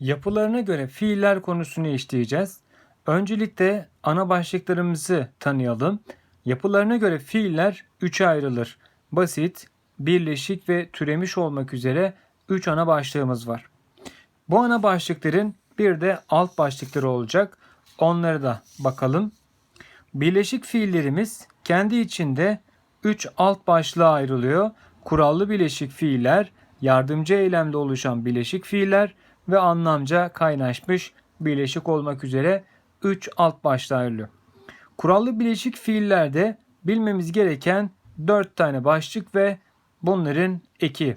Yapılarına göre fiiller konusunu işleyeceğiz. Öncelikle ana başlıklarımızı tanıyalım. Yapılarına göre fiiller üçe ayrılır. Basit, birleşik ve türemiş olmak üzere üç ana başlığımız var. Bu ana başlıkların bir de alt başlıkları olacak. Onları da bakalım. Birleşik fiillerimiz kendi içinde 3 alt başlığa ayrılıyor. Kurallı bileşik fiiller, yardımcı eylemde oluşan bileşik fiiller ve anlamca kaynaşmış bileşik olmak üzere 3 alt başlığa. Kurallı bileşik fiillerde bilmemiz gereken 4 tane başlık ve bunların eki.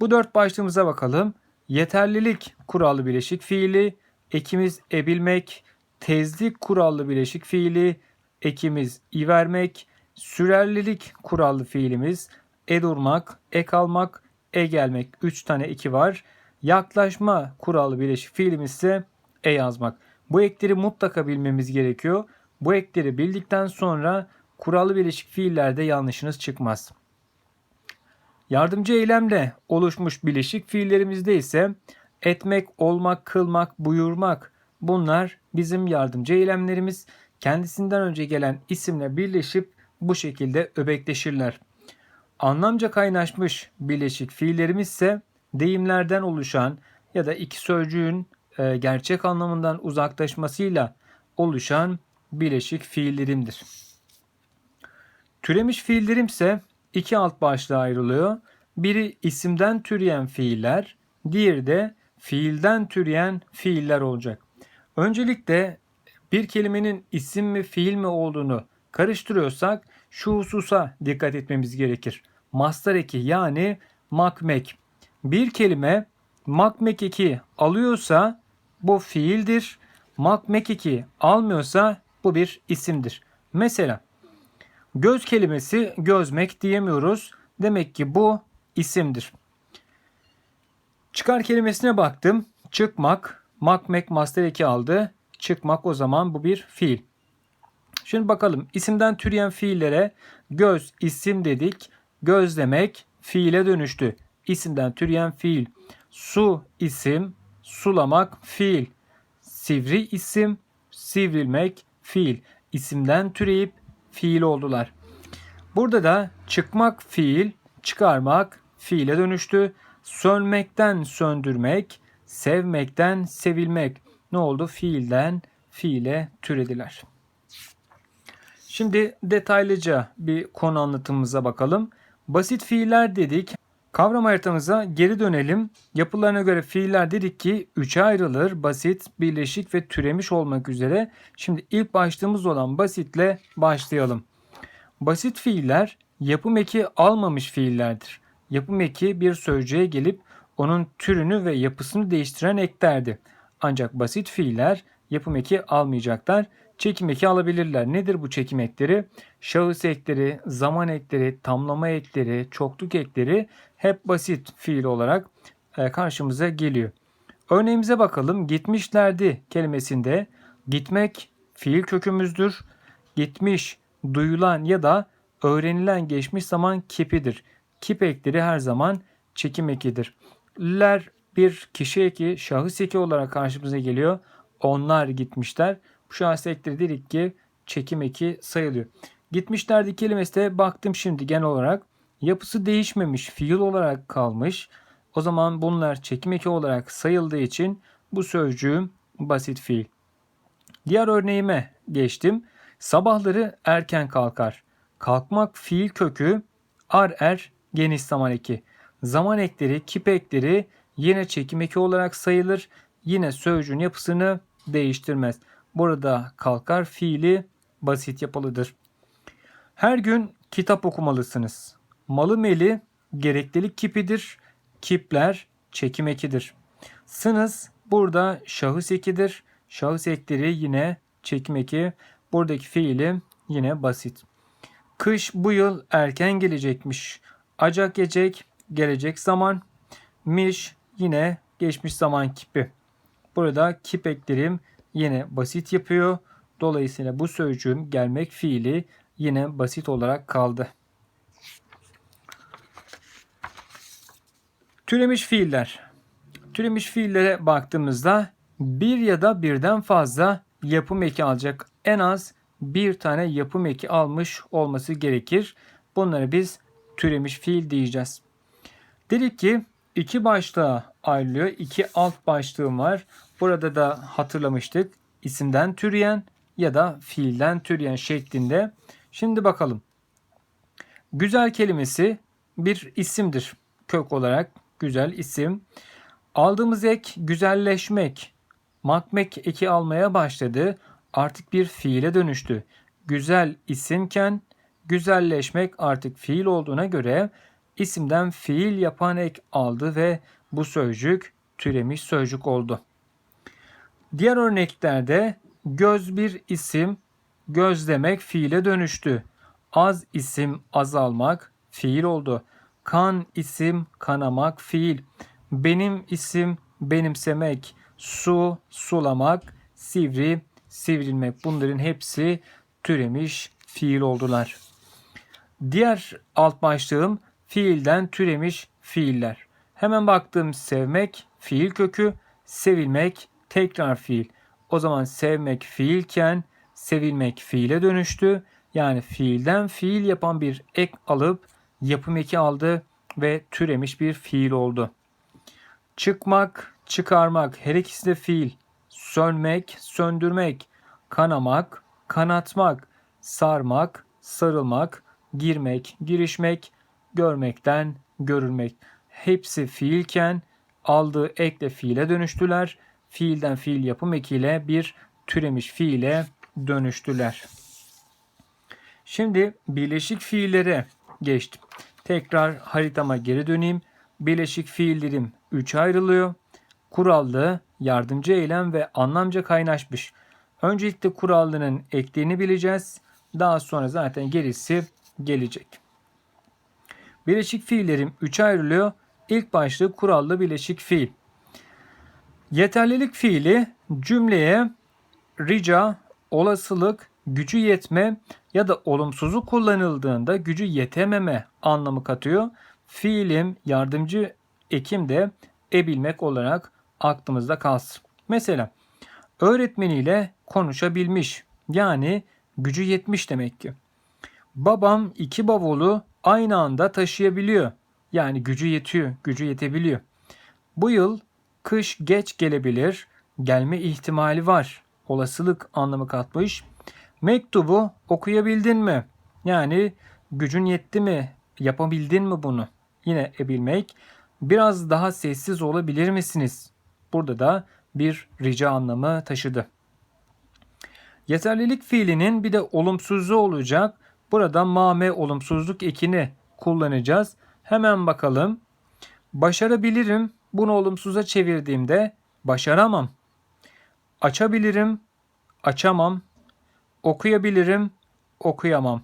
Bu dört başlığımıza bakalım. Yeterlilik kurallı bileşik fiili, ekimiz ebilmek, tezlik kurallı bileşik fiili, ekimiz i vermek, sürerlilik kurallı fiilimiz e durmak, ek almak, e gelmek. 3 tane eki var. Yaklaşma kurallı bileşik fiilimiz ise e yazmak. Bu ekleri mutlaka bilmemiz gerekiyor. Bu ekleri bildikten sonra kurallı bileşik fiillerde yanlışınız çıkmaz. Yardımcı eylemle oluşmuş bileşik fiillerimizde ise etmek, olmak, kılmak, buyurmak bunlar bizim yardımcı eylemlerimiz. Kendisinden önce gelen isimle birleşip bu şekilde öbekleşirler. Anlamca kaynaşmış bileşik fiillerimiz ise deyimlerden oluşan ya da iki sözcüğün e, gerçek anlamından uzaklaşmasıyla oluşan bileşik fiillerimdir. Türemiş fiillerim ise iki alt başlığa ayrılıyor. Biri isimden türeyen fiiller, diğeri de fiilden türeyen fiiller olacak. Öncelikle bir kelimenin isim mi fiil mi olduğunu karıştırıyorsak şu hususa dikkat etmemiz gerekir. Mastar eki yani makmek. Bir kelime makmek eki alıyorsa bu fiildir. Makmek eki almıyorsa bu bir isimdir. Mesela göz kelimesi gözmek diyemiyoruz. Demek ki bu isimdir. Çıkar kelimesine baktım. Çıkmak, makmek master eki aldı. Çıkmak o zaman bu bir fiil. Şimdi bakalım isimden türeyen fiillere göz isim dedik. Göz demek fiile dönüştü. İsimden türeyen fiil. Su isim, sulamak fiil. Sivri isim, sivrilmek fiil. İsimden türeyip fiil oldular. Burada da çıkmak fiil, çıkarmak fiile dönüştü. Sönmekten söndürmek, sevmekten sevilmek ne oldu? Fiilden fiile türediler. Şimdi detaylıca bir konu anlatımımıza bakalım. Basit fiiller dedik. Kavram haritamıza geri dönelim. Yapılarına göre fiiller dedik ki üçe ayrılır. Basit, birleşik ve türemiş olmak üzere. Şimdi ilk başlığımız olan basitle başlayalım. Basit fiiller yapım eki almamış fiillerdir. Yapım eki bir sözcüğe gelip onun türünü ve yapısını değiştiren eklerdi. Ancak basit fiiller yapım eki almayacaklar. Çekim eki alabilirler. Nedir bu çekim ekleri? Şahıs ekleri, zaman ekleri, tamlama ekleri, çokluk ekleri hep basit fiil olarak e, karşımıza geliyor. Örneğimize bakalım. Gitmişlerdi kelimesinde gitmek fiil kökümüzdür. Gitmiş, duyulan ya da öğrenilen geçmiş zaman kipidir. Kip ekleri her zaman çekim ekidir. Ler bir kişi eki, şahıs eki olarak karşımıza geliyor. Onlar gitmişler. Şahıs ekleri dedik ki çekim eki sayılıyor. Gitmişlerdi kelimesi baktım şimdi genel olarak yapısı değişmemiş, fiil olarak kalmış. O zaman bunlar çekim eki olarak sayıldığı için bu sözcüğüm basit fiil. Diğer örneğime geçtim. Sabahları erken kalkar. Kalkmak fiil kökü ar er geniş zaman eki. Zaman ekleri, kip ekleri yine çekim eki olarak sayılır. Yine sözcüğün yapısını değiştirmez. Burada kalkar fiili basit yapılıdır. Her gün kitap okumalısınız. Malı meli gereklilik kipidir. Kipler çekim ekidir. Sınız burada şahıs ekidir. Şahıs ekleri yine çekim eki. Buradaki fiili yine basit. Kış bu yıl erken gelecekmiş. Acak gelecek, gelecek zaman. Miş yine geçmiş zaman kipi. Burada kip eklerim yine basit yapıyor. Dolayısıyla bu sözcüğüm gelmek fiili yine basit olarak kaldı. Türemiş fiiller. Türemiş fiillere baktığımızda bir ya da birden fazla yapım eki alacak. En az bir tane yapım eki almış olması gerekir. Bunları biz türemiş fiil diyeceğiz. Dedik ki iki başlığa ayrılıyor. İki alt başlığım var. Burada da hatırlamıştık. İsimden türeyen ya da fiilden türeyen şeklinde. Şimdi bakalım. Güzel kelimesi bir isimdir. Kök olarak güzel isim. Aldığımız ek güzelleşmek. Makmek eki almaya başladı. Artık bir fiile dönüştü. Güzel isimken güzelleşmek artık fiil olduğuna göre isimden fiil yapan ek aldı ve bu sözcük türemiş sözcük oldu. Diğer örneklerde göz bir isim, göz demek fiile dönüştü. Az isim azalmak fiil oldu. Kan isim kanamak fiil. Benim isim benimsemek. Su sulamak. Sivri sivrilmek. Bunların hepsi türemiş fiil oldular. Diğer alt başlığım fiilden türemiş fiiller. Hemen baktığım sevmek fiil kökü, sevilmek tekrar fiil. O zaman sevmek fiilken sevilmek fiile dönüştü. Yani fiilden fiil yapan bir ek alıp yapım eki aldı ve türemiş bir fiil oldu. Çıkmak, çıkarmak her ikisi de fiil. Sönmek, söndürmek, kanamak, kanatmak, sarmak, sarılmak, girmek, girişmek, görmekten görülmek. Hepsi fiilken aldığı ekle fiile dönüştüler. Fiilden fiil yapım ekiyle bir türemiş fiile dönüştüler. Şimdi birleşik fiillere geçtim. Tekrar haritama geri döneyim. Birleşik fiillerim 3 ayrılıyor. Kurallı, yardımcı eylem ve anlamca kaynaşmış. Öncelikle kurallının eklerini bileceğiz. Daha sonra zaten gerisi gelecek. Birleşik fiillerim 3 ayrılıyor. İlk başlık kurallı birleşik fiil. Yeterlilik fiili cümleye rica, olasılık, gücü yetme ya da olumsuzu kullanıldığında gücü yetememe anlamı katıyor. Fiilim yardımcı ekim de ebilmek olarak aklımızda kalsın. Mesela öğretmeniyle konuşabilmiş yani gücü yetmiş demek ki. Babam iki bavulu aynı anda taşıyabiliyor. Yani gücü yetiyor, gücü yetebiliyor. Bu yıl kış geç gelebilir, gelme ihtimali var. Olasılık anlamı katmış. Mektubu okuyabildin mi? Yani gücün yetti mi? Yapabildin mi bunu? Yine ebilmek. Biraz daha sessiz olabilir misiniz? Burada da bir rica anlamı taşıdı. Yeterlilik fiilinin bir de olumsuzluğu olacak. Burada mame olumsuzluk ekini kullanacağız. Hemen bakalım. Başarabilirim. Bunu olumsuza çevirdiğimde başaramam. Açabilirim. Açamam. Okuyabilirim. Okuyamam.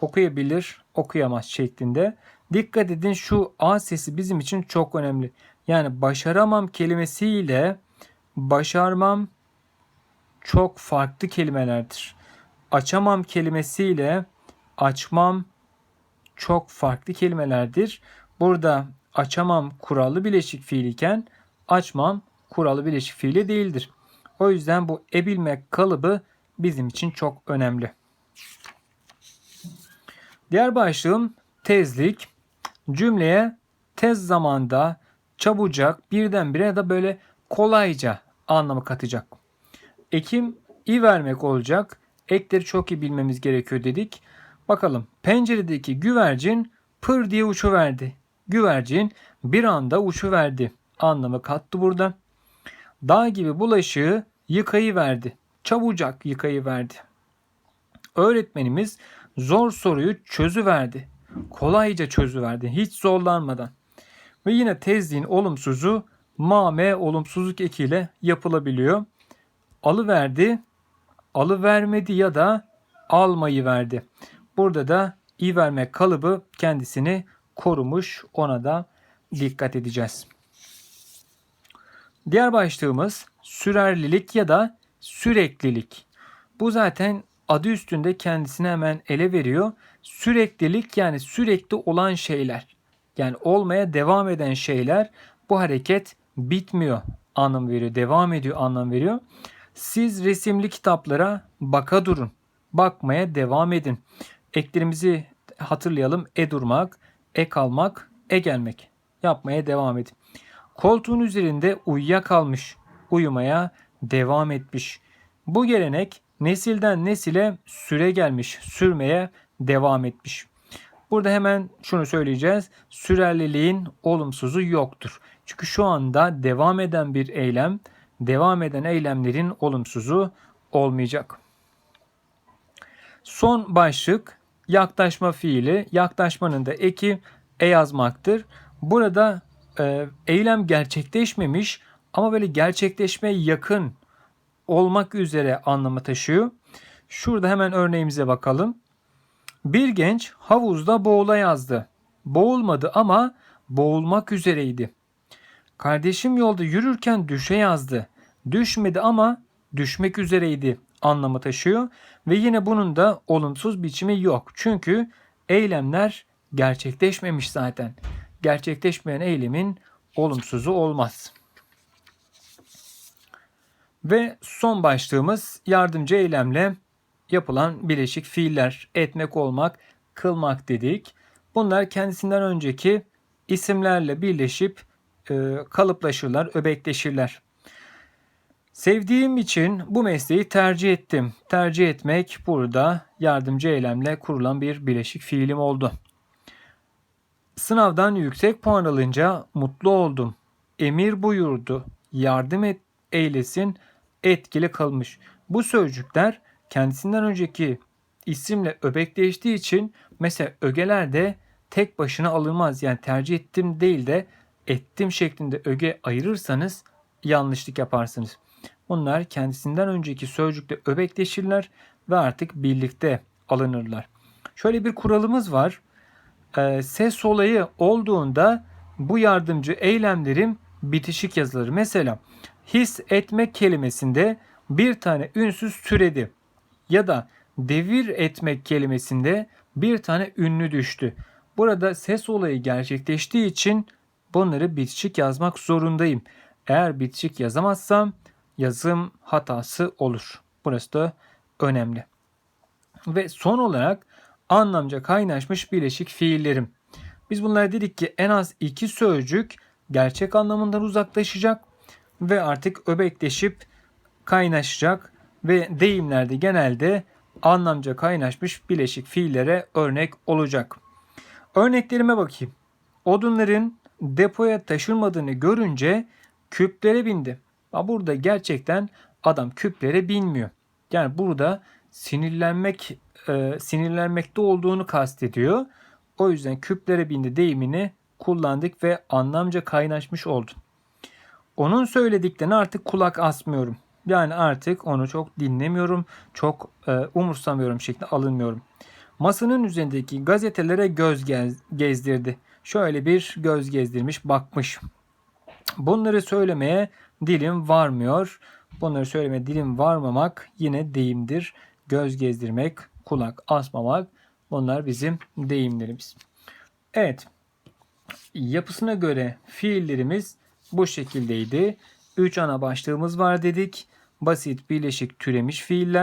Okuyabilir, okuyamaz şeklinde. Dikkat edin şu A sesi bizim için çok önemli. Yani başaramam kelimesiyle başarmam çok farklı kelimelerdir. Açamam kelimesiyle açmam çok farklı kelimelerdir. Burada açamam kurallı bileşik fiil iken açmam kurallı bileşik fiili değildir. O yüzden bu ebilmek kalıbı bizim için çok önemli. Diğer başlığım tezlik. Cümleye tez zamanda çabucak birdenbire da böyle kolayca anlamı katacak. Ekim i vermek olacak. Ekleri çok iyi bilmemiz gerekiyor dedik. Bakalım penceredeki güvercin pır diye uçuverdi. Güvercin bir anda uçuverdi. Anlamı kattı burada. Dağ gibi bulaşığı yıkayıverdi. Çabucak yıkayıverdi. Öğretmenimiz zor soruyu çözüverdi. Kolayca çözüverdi. Hiç zorlanmadan. Ve yine tezliğin olumsuzu mame olumsuzluk ekiyle yapılabiliyor. Alıverdi, alıvermedi ya da almayı verdi. Burada da i vermek kalıbı kendisini korumuş. Ona da dikkat edeceğiz. Diğer başlığımız sürerlilik ya da süreklilik. Bu zaten adı üstünde kendisini hemen ele veriyor. Süreklilik yani sürekli olan şeyler. Yani olmaya devam eden şeyler bu hareket bitmiyor anlam veriyor. Devam ediyor anlam veriyor. Siz resimli kitaplara baka durun. Bakmaya devam edin. Eklerimizi hatırlayalım. E durmak, e kalmak, e gelmek. Yapmaya devam edin. Koltuğun üzerinde uyuyakalmış. Uyumaya devam etmiş. Bu gelenek nesilden nesile süre gelmiş. Sürmeye devam etmiş. Burada hemen şunu söyleyeceğiz. Sürerliliğin olumsuzu yoktur. Çünkü şu anda devam eden bir eylem, devam eden eylemlerin olumsuzu olmayacak. Son başlık yaklaşma fiili. Yaklaşmanın da eki e yazmaktır. Burada e, eylem gerçekleşmemiş ama böyle gerçekleşmeye yakın olmak üzere anlamı taşıyor. Şurada hemen örneğimize bakalım. Bir genç havuzda boğula yazdı. Boğulmadı ama boğulmak üzereydi. Kardeşim yolda yürürken düşe yazdı. Düşmedi ama düşmek üzereydi anlamı taşıyor ve yine bunun da olumsuz biçimi yok. Çünkü eylemler gerçekleşmemiş zaten. Gerçekleşmeyen eylemin olumsuzu olmaz. Ve son başlığımız yardımcı eylemle yapılan bileşik fiiller etmek, olmak, kılmak dedik. Bunlar kendisinden önceki isimlerle birleşip e, kalıplaşırlar, öbekleşirler. Sevdiğim için bu mesleği tercih ettim. Tercih etmek burada yardımcı eylemle kurulan bir bileşik fiilim oldu. Sınavdan yüksek puan alınca mutlu oldum. Emir buyurdu. Yardım et, eylesin etkili kalmış. Bu sözcükler kendisinden önceki isimle öbekleştiği için mesela ögeler de tek başına alınmaz. Yani tercih ettim değil de ettim şeklinde öge ayırırsanız yanlışlık yaparsınız. Bunlar kendisinden önceki sözcükle öbekleşirler ve artık birlikte alınırlar. Şöyle bir kuralımız var. Ee, ses olayı olduğunda bu yardımcı eylemlerim bitişik yazılır. Mesela his etmek kelimesinde bir tane ünsüz türedi ya da devir etmek kelimesinde bir tane ünlü düştü. Burada ses olayı gerçekleştiği için bunları bitişik yazmak zorundayım. Eğer bitişik yazamazsam yazım hatası olur. Burası da önemli. Ve son olarak anlamca kaynaşmış bileşik fiillerim. Biz bunlara dedik ki en az iki sözcük gerçek anlamından uzaklaşacak ve artık öbekleşip kaynaşacak ve deyimlerde genelde anlamca kaynaşmış bileşik fiillere örnek olacak. Örneklerime bakayım. Odunların depoya taşınmadığını görünce küplere bindi. Burada gerçekten adam küplere binmiyor. Yani burada sinirlenmek e, sinirlenmekte olduğunu kastediyor. O yüzden küplere bindi deyimini kullandık ve anlamca kaynaşmış oldu. Onun söylediklerine artık kulak asmıyorum. Yani artık onu çok dinlemiyorum, çok e, umursamıyorum şeklinde alınmıyorum. Masanın üzerindeki gazetelere göz gezdirdi. Şöyle bir göz gezdirmiş, bakmış. Bunları söylemeye dilim varmıyor. Bunları söylemeye dilim varmamak yine deyimdir. Göz gezdirmek, kulak asmamak bunlar bizim deyimlerimiz. Evet. Yapısına göre fiillerimiz bu şekildeydi. 3 ana başlığımız var dedik. Basit, birleşik, türemiş fiiller.